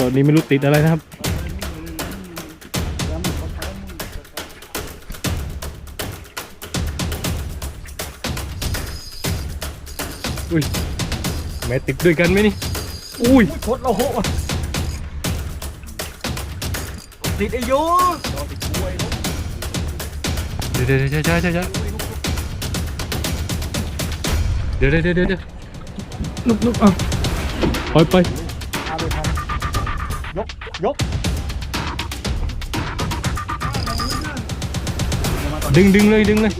ตอนนี้ไม่รู้ติดอะไรนะครับ อุ้ยแม่ติดด้วยกันไหมนี่ อุ้ยโคตรโลโหติดไอ้ยูเดี๋ยวเดี๋ยวเดี๋ยวเดี๋ยวเดี๋ยวเดี๋ยวเดี๋ยวเดี๋ยวเดี๋ยวเดี๋ยวลุกลุกอะปล่อยไปเอาไปทำ ยกยก ดึงดึงเลยดึงเลย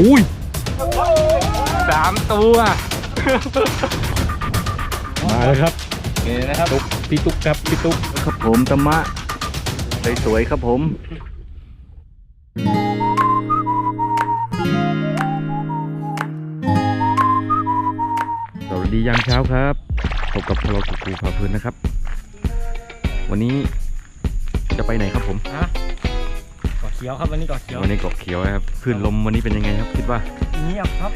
อุ้ยสามตัว มาแล้วครับเก๋นะครับ ตุ๊กพี่ตุ๊กครับพี่ตุ๊กครับผมตะมะสวยๆครับผม ดียามเช้าครับพบกับพลกุกูพาเพลินนะครับ วันนี้จะไปไหนครับผมฮะเกาะเขียวครับวันนี้เกาะเขียววันนี้เกาะเขียวนะครับคลื่นลมวันนี้เป็นยังไงครับ คิดว่าเงียบครับ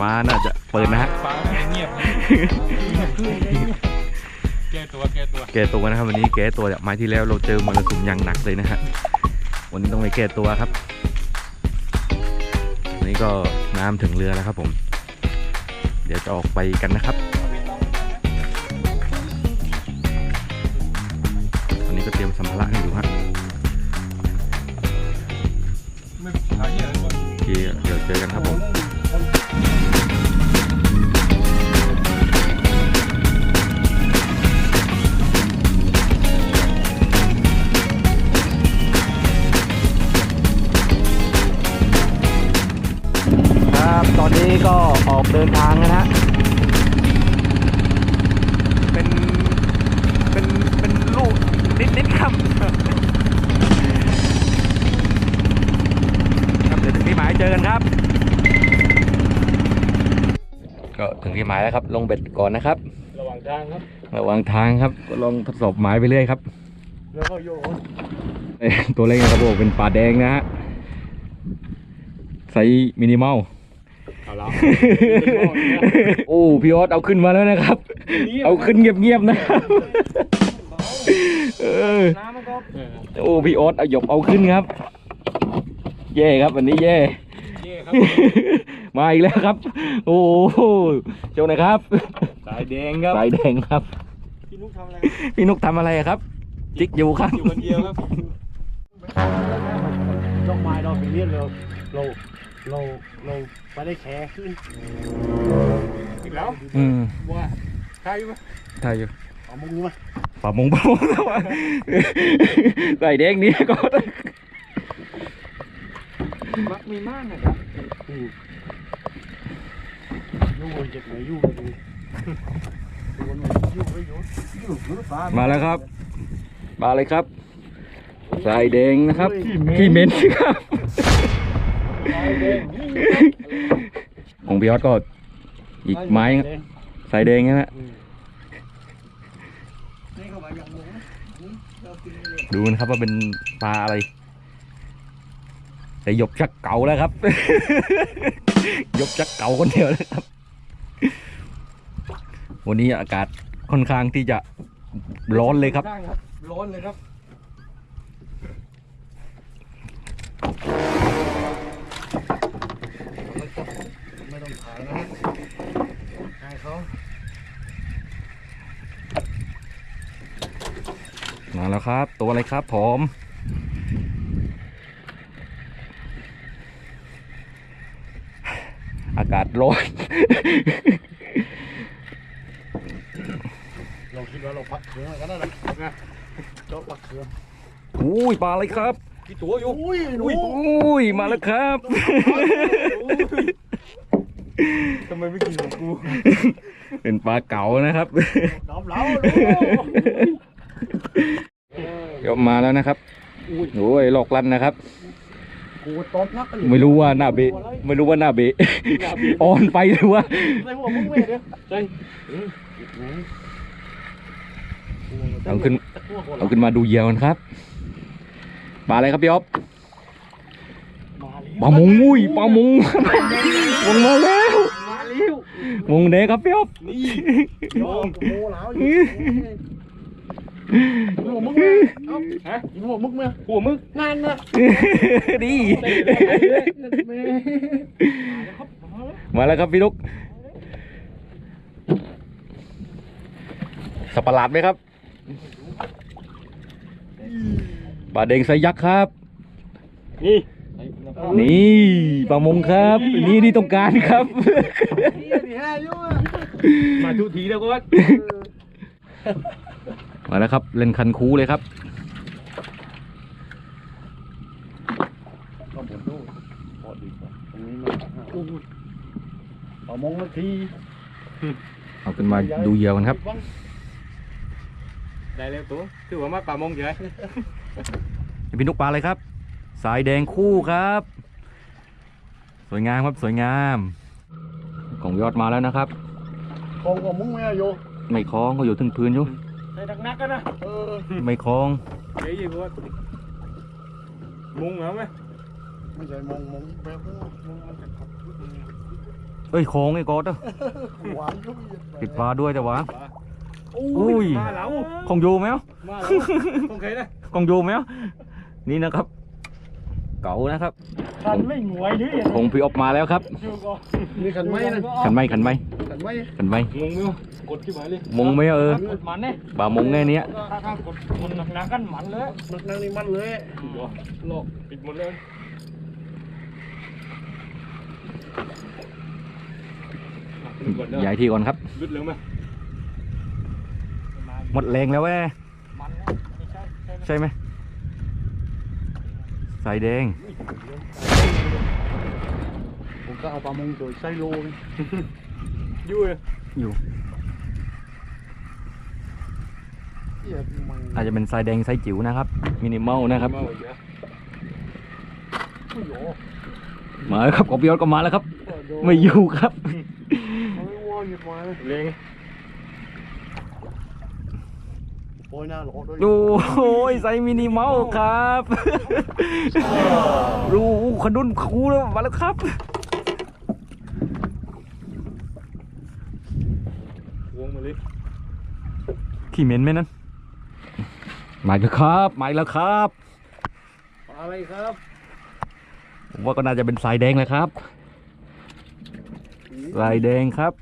ฟ้าน่าจะเปิดนะฮะฟ้าเงียบเงียบขึ้นเลยเงียบแก้ตัวแก้ตัวแก้ตัวนะครับ วันนี้แก้ตัวจากไม้ที่แล้วเราเจอมรสุมอย่างหนักเลยนะฮะวันนี้ต้องไปแก้ตัวครับวันนี้ก็น้ำถึงเรือแล้วครับผม เดี๋ยวจะออกไปกันนะครับวันนี้ก็เตรียมสัมภาระให้อยู่ฮะไม่หาเหี้ยอะไรก่อนโอเคเดี๋ยวเจอกันครับผม ออกเดินทางนะฮะ เป็น เป็น เป็นลูกนิดๆครับครับเดี๋ยวถึงที่หมายเจอกันครับ ก็ถึงที่หมายแล้วครับ ลงเบ็ดก่อนนะครับ ระหว่างทางครับ ระหว่างทางครับก็ลองทดสอบหมายไปเรื่อยครับแล้วก็โยนเอ้ยตัวเล็กนะครับผมเป็นปลาแดงนะฮะไซส์มินิมอล เอาละโอ้พี่ออสเอาขึ้นมาแล้วนะครับ เอาขึ้นเงียบๆนะครับเออน้ำมันก็โอ้พี่ออสเอาหยบเอาขึ้นครับ แย่ครับวันนี้แย่เย่ครับมาอีกแล้วครับ โอ้โหโจหนะครับสายแดงครับสายแดงครับ พี่นุ๊กทำอะไรพี่นุกทำอะไรครับ จิกอยู่ครับอยู่คนเดียวครับต้องไม้เราไปเรียนเราเรา เราเราไปได้แขขึ้นอีกแล้วอืมว่าใครวะใช่อยู่เอามุ้งนี้มาป่ามงป่ามงแล้วอะสายแดงนี้ก็มักมีมากนะครับยู่บนเจ็บไหนยู่ดูดูบนยู่ไปอยู่ยู่หรือเปล่ามาแล้วครับ มาเลยครับ สายแดงนะครับขี้เหม็นครับ ของพี่ออสก็อีกไม้ครับสายแดงนะฮะนี่เข้ามาอย่างหมูนะเรากินเลยดูนะครับว่าเป็นปลาอะไร แต่หยบชักเก่าแล้วครับหยบชักเก่าคนเดียวแล้วครับ วันนี้อากาศค่อนข้างที่จะร้อนเลยครับได้ครับร้อนเลยครับ ไม่ต้องถ่ายนะให้เขามาแล้วครับ ตัวอะไรครับผมอากาศร้อน เราคิดว่าเราพักเครื่องกันนั่นแหละนะเจ้าพักเครื่องอุ้ยปลาอะไรครับกี่ตัวอยู่อุ้ยหนูอุ้ยมาแล้วครับ ทำไมไม่กินของกูเป็นปลาเก๋านะครับ น้ำเหลาเดี๋ยวมาแล้วนะครับโอ้ยหลอกลั่นนะครับ กูตอนนักไม่รู้ว่าหน้าเบะไม่รู้ว่าหน้าเบะออนไปหรือว่าใส่หัวมึงเว้ยเด้อใส่เอาขึ้นเอาขึ้นมาดูเหยี่ยวกันครับปลาอะไรครับพี่อ๊อฟมาแล้ ปลามงมุ้ยปลามงวงมาแล้วมาเร็ววงเด็กครับพี่อ๊อฟนี่โอ้โหแล้วอยู่หัวมึกไหมเอ้าฮะหัวมึกไหมหัวมึกนั่นนะดีแม่มาแล้วครับพี่ลูกสับประหลาดไหมครับปลาเด้งไซยักษ์ครับ นี่ นี่ปลามงครับ นี่ที่ต้องการครับเฮียดีห้ายุ่งอะมาทุกทีแล้วก็ว่ามาแล้วครับ เล่นคันคูเลยครับก็หมุนดูพอดีกว่าตรงนี้มันอู้เอามองนาทีเอาขึ้นมาดูเหยื่อกันครับ ได้แล้วตัวถือว่ามาป่ามงใช่ไหมพี่นุกปลาเลยครับ สายแดงคู่ครับ สวยงามครับสวยงามของยอดมาแล้วนะครับคงกับมึงไหมอะโยไม่คล้องเขาอยู่ถึงพื้นอยู่ใส่นักๆกันนะเออไม่คล้องเฮ้ยพวกมุงเหรอไหมไม่ใช่มองมองแบบนั้นมองมันจะขับเอ้ยคล้องไอ้กอดอะหวานยุ่งติดปลาด้วยแต่ว่าอุ้อุ้ยมาแล้วของโยไหมวะมาแล้วต้องเคยนะของโยไหมวะนี่นะครับ เก๋านะครับทันไม่หงวยดิของพี่ออกมาแล้วครับอยู่ก็นี่ขันไม้นะขันไม่ขันไม่ขันไม้ขันไม่งงไหมวะกดที่หมายเลยมงไหมเออกดมันเนี่ยปลามงแน่เนี้ยถ้าถ้ากดมันหนักๆกันมันเลยนักนั่งนี่มันเลยหลอกปิดหมดเลยกดแล้วย้ายที่ก่อนครับลุดเร็วไหมหมดแรงแล้วแว่มันนะไม่ใช่ใช่ไหมใช่ไหม สายแดง ผมก็เอาปลามงโดยไส้โลนี่ยู่เลยอยู่เฮียมันอาจจะเป็นสายแดงไซส์จิ๋วนะครับ มินิมอลนะครับ เมาอีกแล้วโอ้โหมาแล้วครับของพี่ออสก็มาแล้วครับไม่อยู่ครับเอาไม่ว่าหยิบมาเล็ง โอยหน้าหลอกด้วยโอ้ยไซส์มินิมอลครับรู้ขนุนคูแล้วมาแล้วครับวงมาเลยขี้เหม็นไหมนั่นมาอีกแล้วครับมาอีกแล้วครับอะไรครับผมว่าก็น่าจะเป็นสายแดงแหละครับสายแดงครับ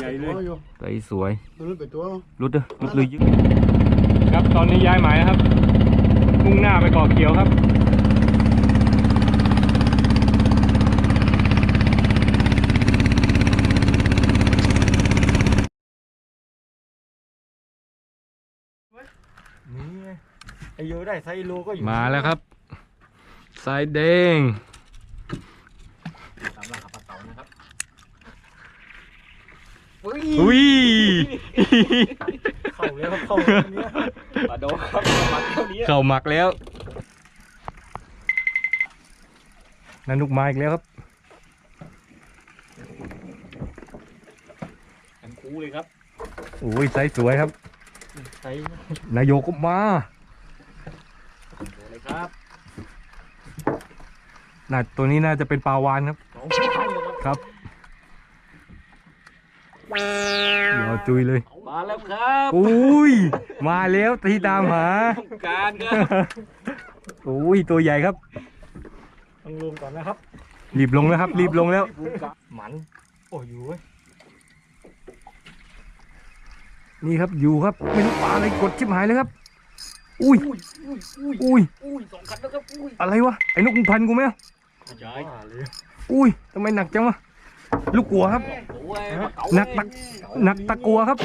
ใหญ่เลยไซส์สวยตัวนึกไปตัวรุดเด้อรุดเลยยึดครับตอนนี้ย้ายหมายนะครับ มุ่งหน้าไปเกาะเขียวครับนี่ไอโยได้ไซโลก็อยู่มาแล้วครับ สายแดง ตามหลักขับปลาเต๋านะครับ อุ้ยเข้าแล้วครับเข้าแล้วเนี่ยปลาโดครับปลาเท่านี้เข่าหมักแล้วนันนุกมาอีกแล้วครับอันคูเลยครับโอ้ยไซส์สวยครับไซนายโยก็มาโดเลยครับน่าตัวนี้น่าจะเป็นปลาวานครับสองชั้นเลยครับค รับรอจุยเลย มาแล้วครับอุ้ย มาแล้วที่ตามหาต้องการครับอุ้ยตัวใหญ่ครับต้องรวมก่อนนะครับ รีบลงแล้วครับ รีบลงแล้ว หมัน โอ้ยอยู่เว้ยนี่ครับอยู่ครับไม่รู้ปลาอะไรกดชิบหายเลยครับ อุ้ย อุ้ยอุ้ยอุ้ยอุ้ยอุ้ยสองคันแล้วครับ อุ้ย อะไรวะ ไอ้นกมึงพันกูไหมใหญ่เลยอุ้ยทำไมหนักจังวะ ลูกกัวครับโอ้ยหนักตะหนักตะกัวครับ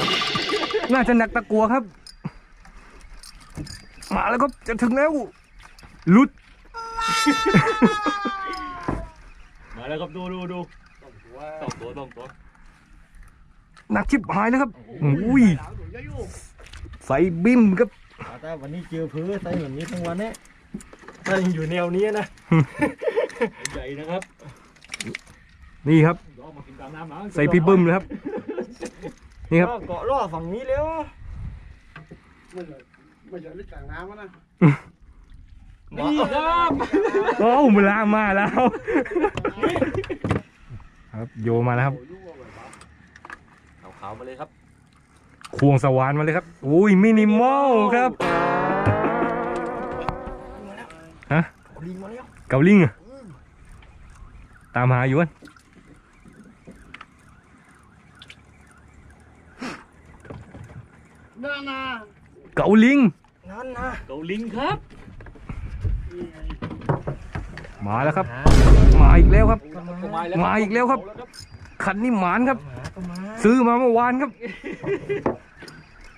น่าจะหนักตะกัวครับ มาแล้วครับจะถึงแล้วหลุด มาแล้วครับดูดูดูสองตัวสองตัวหนักชิบหายแล้วครับอุ้ยใส่บิมครับแต่วันนี้เจอพื้นใส่แบบนี้ทั้งวันเนี่ยถ้ายังอยู่แนวนี้นะ ใหญ่นะครับ นี่ครับ ยอมมากินตามน้ำนะใส่พี่บึ้มเลยครับ นี่ครับ เกาะล่อฝั่งนี้แล้วไม่ใช่ไม่ใช่ลึกกลางน้ำนะนี่ครับโอ้มลามาแล้ว ครับโยมาแล้วครับขาวๆมาเลยครับ ควงสวรรค์มาเลยครับ อุ้ยมินิมอลครับฮะลิงมาแล้วเกาลิงอะตามหาอยู่อะ นานาเกาลิงนั่นนะเกาลิงครับมาแล้วครับ มาอีกแล้วครับก็มาแล้วมาอีกแล้วครับ คันนี้หมานครับหมาก็มาซื้อมาเมื่อวานครับ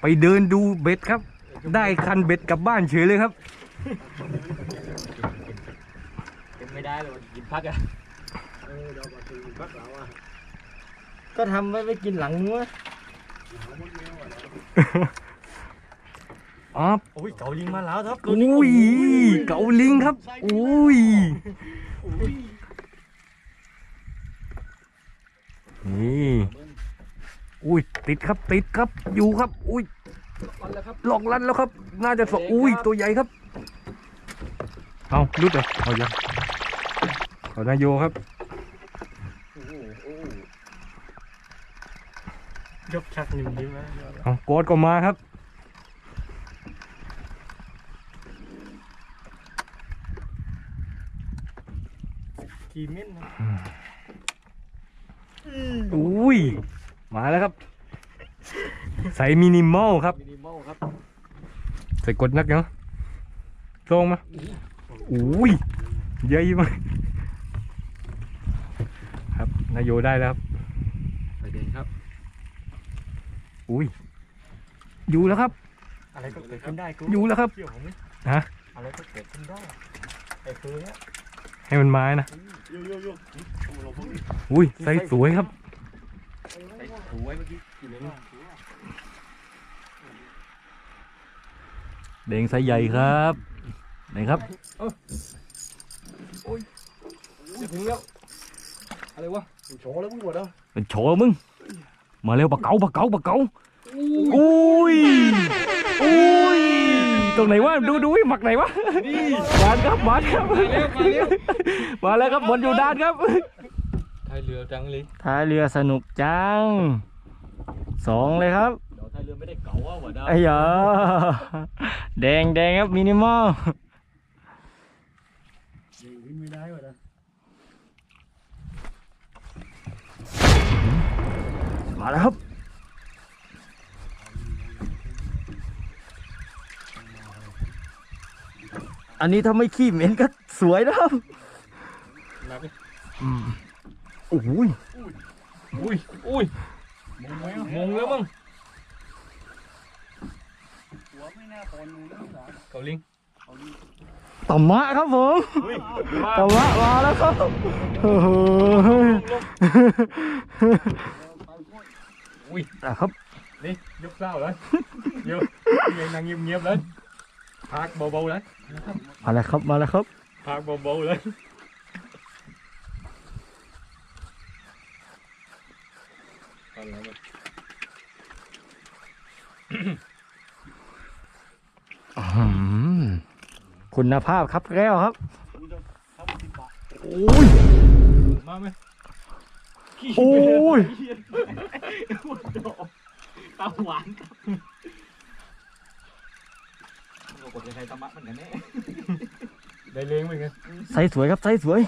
ไปเดินดูเบ็ดครับ ได้คันเบ็ดกลับบ้านเฉยเลยครับเป็นไม่ได้เลยกินพักอะก็ทำไว้ไปกินหลังงัว อ๋อโอ้ยเกาลิงมาแล้วครับอุ้ยเกาลิงครับอุ้ยนี่อุ้ยติดครับติดครับอยู่ครับ อุ้ยมันแล้วครับหลอกลันแล้วครับ น่าจะสองอุ้ยตัวใหญ่ครับ เอาลุดเลยเอายังขอนายโยครับ ยกชักหนึ่งนิ้วนะเอาโกดก็มาครับกีเม่นนะอุ้ย มาแล้วครับ ใส่มินิมอลครับ มินิมอลครับ ใส่กดนักเนาะลงมาอุ้ยใหญ่มากครับนายโยได้แล้วครับ ไปเดินครับ อุ้ยอยู่แล้วครับ อะไรก็เกิดขึ้นได้กูอยู่แล้วครับเชื่อผมไหมฮะ อะไรก็เกิดขึ้นได้ไอ้คือเนี่ยให้มันมานะโยโยโยเราพวกนี้อุ้ยใส่สวยครับไอ้ถูไว้เมื่อกี้กินเลยเด้งไซส์ใหญ่ครับไหนครับถึงแล้วอะไรวะโชว์แล้วมึงหมดแล้วเป็นโฉมึง มาเร็วปะเก๋าปะเก๋าปะเก๋าอุ้ยอุ้ยตรงไหนวะดูดูหมักไหนวะมาครับมาครับ มาแล้วครับบนอยู่ด้านครับไทยเรือจังเลยท้ายเรือสนุกจังสองเลยครับเดี๋ยวไทยเรือไม่ได้เก่าอะวะดาวไอ้ยาแดงแดงครับมินิมอลวิ่งไม่ได้วะดา มาแล้วครับอันนี้ถ้าไม่ขี้เหม็นก็สวยนะครับนับดิโอ้โหยอุ้ยอุ้ยมงแล้วมงแล้วมั้งหัวไม่น่าปนเกาลิงต่อมะครับผมอุ้ยต่อมะมาแล้วครับโอ้โห อุ้ยนะครับ นี่ยกเศร้าเลยเยอะยังนั่งเงียบๆเลยพักเบาๆเลยมาแล้วครับมาแล้วครับพักเบาๆเลยอะไรวะอืมคุณภาพครับแก้วครับโอ้ยมาไหม โอ้ยตาหวานครับเรากดยังไงตะมัดมันกันแน่ได้เลี้ยงเหมือนกันไซส์สวยครับไซส์สวย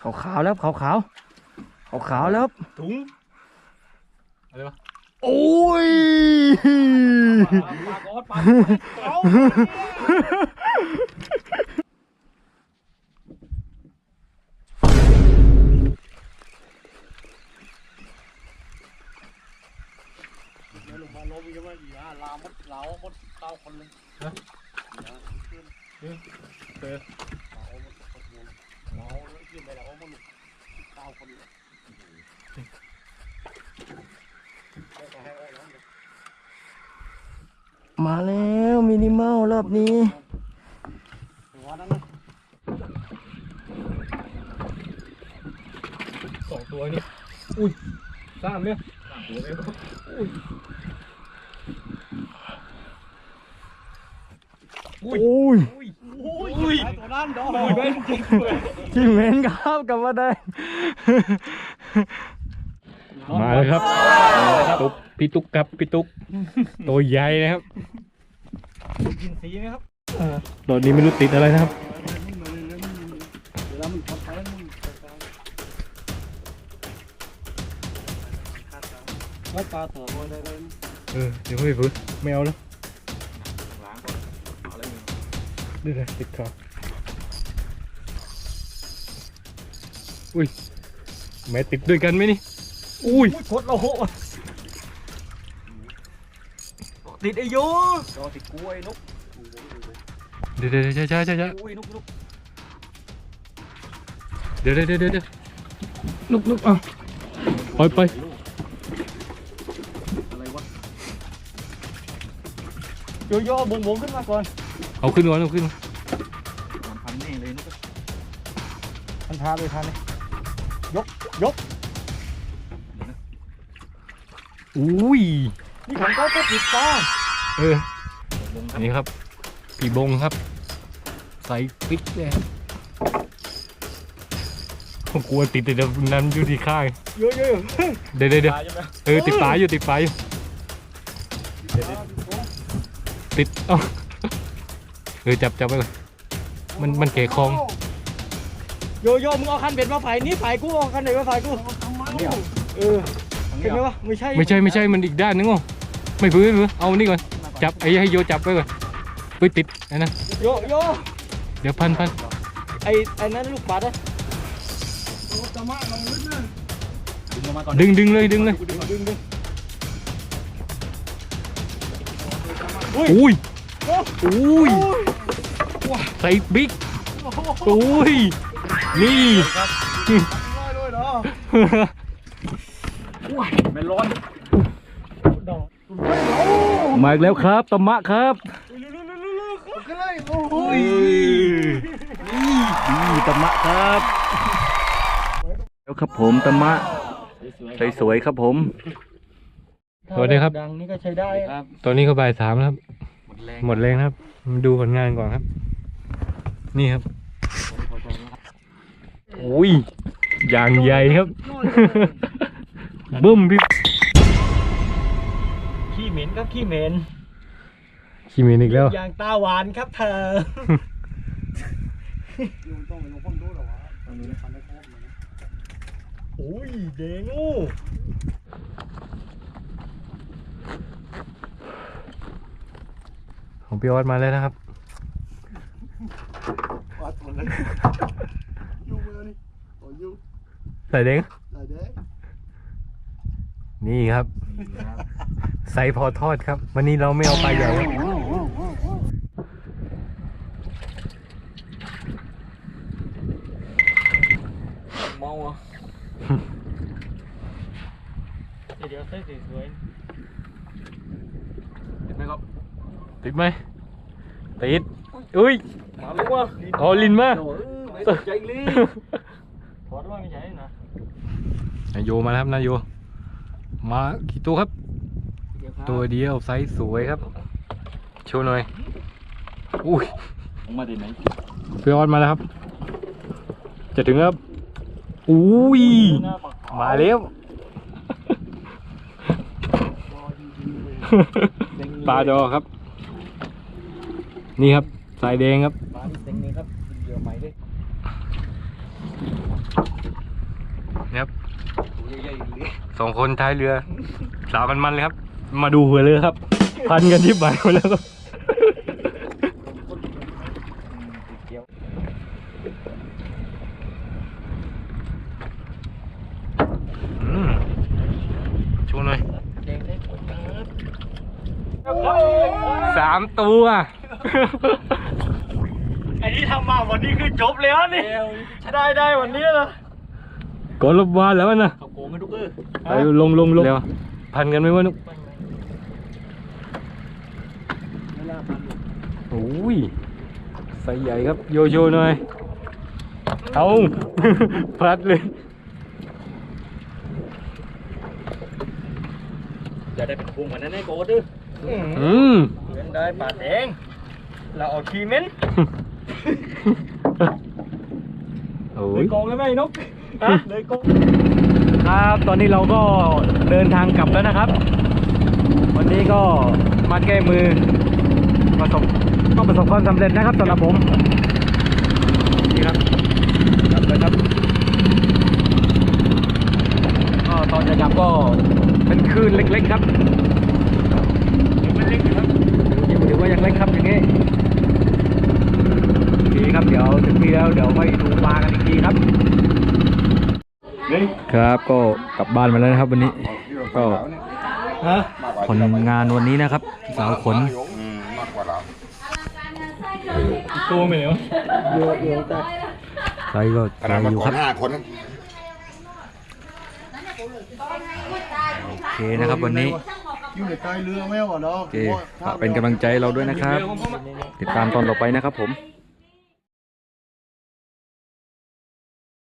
ขาวขาวๆแล้วขาวขาวขาวขาวๆแล้วครับถุงอะไรวะโอ้ยปลากอดปลาเอา ลงมาล้มยังไงอีกอะลามดเหลามดเตาคนเลยฮะเออเออเหลาแล้วกินไปแล้วมดเตาคนเลยไปไปให้ไว้ มาแล้วมินิมอลรอบนี้สองตัวนี่ อุ้ยสามเนี่ยโอ้ยอุ้ยตัวนั้นดอกที่เหม็นครับกลับมาได้ มาแล้วครับตุ๊กพี่ตุ๊กครับพี่ตุ๊กตัวใหญ่นะครับกินสีไหมครับตอนนี้ไม่รู้ติดอะไรนะครับเวลามันทำไปมันไม่ปลาตัวบนได้เลยเออเดี๋ยวไม่ฟื้นไม่เอาแล้วเดี๋ยวๆติดคออุ้ยแม่ติดด้วยกันไหมนี่ อุ้ยโคตรโลโหติดไอ้โยดอกติดกล้วยนกเดี๋ยวเดี๋ยวเดี๋ยวเดี๋ยวเดี๋ยวเดี๋ยวกล้วยนกนกเดี๋ยวเดี๋ยวเดี๋ยวเดี๋ยวลุกลุกอะปล่อยไปอะไรวะโยโย่บงบงขึ้นมาก่อนเอาขึ้นก่อนเอาขึ้นก่อนมันพันแน่เลยนกทันทาเลยทันเลยยกยก อุ้ยนี่ของเขาก็ติดตาเอออันนี้ครับปีบงครับ ใส่ปิ๊กเลยผมกลัวติดแต่นั้นอยู่ที่ข้างโยโย่เดี๋ยวเดี๋ยวเดี๋ยวตายใช่ไหมเออติดปลายอยู่ติดปลายอยู่ติดเอ้าเออจับจับไปก่อนมันมันเกะคลองโยโย่มึงเอาคันเบ็ดมาฝ่ายนี้ฝ่ายกูเอาคันไหนมาฝ่ายกูเออ เห็นไหมวะไม่ใช่ไม่ใช่ไม่ใช่มันอีกด้านนึงอ๋อไม่พื้นไม่พื้นเอานี่ก่อนจับไอ้ให้โยจับไปก่อนไปติดอันนั้นโยโย่เดี๋ยวพันพันไอ้ไอ้นั้นลูกปัดอะดึงลงมาก่อนดึงดึงเลยดึงเลยดึงดึงดึงอุ้ยอุ้ยใส่บิ๊กอุ้ยนี่ ไม่ร้อนดอกมาอีกแล้วครับตะมะครับขึ้นเลยโอ้โอ้ยนี่ตะมะครับแล้วครับผมตะมะสวยๆครับผมสวัสดีครับดังนี่ก็ใช้ได้ครับตอนนี้ก็บ่ายสามแล้วครับหมดแรงหมดแรงครับมาดูผลงานก่อนครับ นี่ครับอุ้ยอย่างใหญ่ครับ บึ้มพี่ขี้เหม็นครับขี้เหม็นขี้เมนอีกแล้วอย่างตาหวานครับเธอต้องไปลงพ่นดูหรอวะตอนนี้พันได้ครบเลยโอ้ยเดงูของพี่ออสมาแล้วนะครับวัดหมดเลยยุ่งเลยนี่โอ้ยุ่งใส่เด้งได้เด้ นี่ครับ ใส่พอทอดครับ วันนี้เราไม่เอาปลาใหญ่ครับเมาอะเดี๋ยวใส่สวยเห็นไหมครับ ติดไหมติดอุ้ยมาเลยว่ะเอาลินมาโอ้ยไม่ตกใจเลยๆถอดว่าไม่ใช่นะนายโยมาแล้วครับนายโย มากี่ตัวครับ ตัวเดียวไซส์สวยครับ โชว์หน่อย อุ้ยมาได้ไหนพี่ออสมาแล้วครับ จะถึงแล้วครับ อุ้ย มาแล้วปลาดอครับ นี่ครับ สายแดงครับ ปลาที่เต็ง นี่ครับเดี๋ยวใหม่ด้วยนี่ครับตัวใหญ่ๆเลยสองคนท้ายเรือ สาวมันมันๆเลยครับ มาดูหัวเรือครับ พันกันที่ใบหมดแล้วครับเกี่ยวอืมโชว์หน่อยแดงได้ผลครับสามตัวอันนี้ทำมาวันนี้คือจบแล้วนี่ ได้ได้วันนี้เหรอ ก่อนรบวานแล้วนะเขาโกงกันทุกเออไปลงลงลงเร็วพันกันไหมวะนุกโอ้ยไซส์ใหญ่ครับโยโย่หน่อยเอาพลัดเลยจะได้เป็นพุงเหมือนนั้นไอ้โกดื้ออืมเป็นได้ปาดแดงเราเอาขี้เม้นโอ้เลยยกองเลยไหมนกฮะ เลยกองครับ ตอนนี้เราก็เดินทางกลับแล้วนะครับ วันนี้ก็มาแก้มือประสบก็ประสบความสำเร็จนะครับสำหรับผมนี่ครับกลับเลยครับก็ตอนจะกลับก็เป็นคลื่นเล็กๆครับยังไม่เล็กนะครับยังถือว่ายังเล็กครับอย่างนี้โอเคครับเดี๋ยวถึงที่แล้วเดี๋ยวไปดูปลากันอีกทีครับ ครับก็กลับบ้านมาแล้วนะครับ วันนี้ก็ฮะผลงานวันนี้นะครับ สาวขนมากกว่าเราตัวเหมียวโยโย่แต่ใส่ก็ขใส่นาดมาอยู่ก่คอรับนห้าคนนะโอเคนะครับวันนี้อยู่ในใต้เรือไหมวะเนาะโอเคฝากเป็นกำลังใจให้เราด้วยนะครับ ติดตามตอนต่อไปนะครับผม